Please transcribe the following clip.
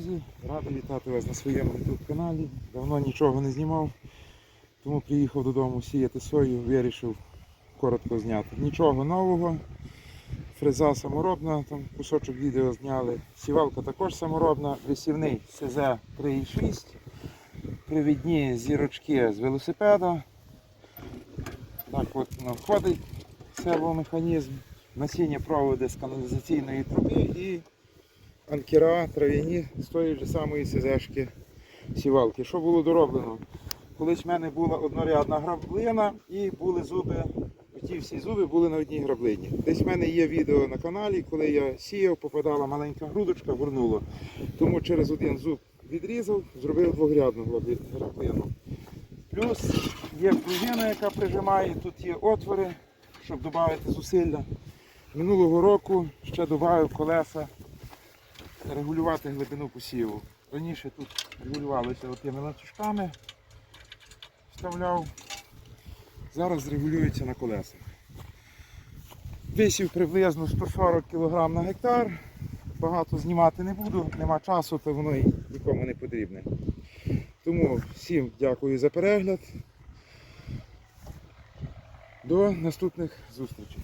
Друзі, радий вітати вас на своєму YouTube каналі. Давно нічого не знімав, тому приїхав додому сіяти сою, вирішив коротко зняти. Нічого нового. Фреза саморобна, там кусочок відео зняли. Сівалка також саморобна, висівний СЗ 3,6. Привідні зірочки з велосипеда. Так от воно входить сервомеханізм. Насіння проводи з каналізаційної труби і анкера трав'яні з тої ж самої СЗшки сівалки. Що було дороблено? Колись в мене була однорядна граблина і були зуби. Ті всі зуби були на одній граблині. Десь в мене є відео на каналі, коли я сіяв, попадала маленька грудочка, горнуло. Тому через один зуб відрізав, зробив двогрядну граблину. Плюс є пружина, яка прижимає, тут є отвори, щоб додати зусилля. Минулого року ще додав колеса регулювати глибину посіву. Раніше тут регулювалося отими ланцюжками, вставляв. Зараз регулюється на колесах. Висів приблизно 140 кг на гектар. Багато знімати не буду, нема часу, то воно нікому не потрібне. Тому всім дякую за перегляд. До наступних зустрічей.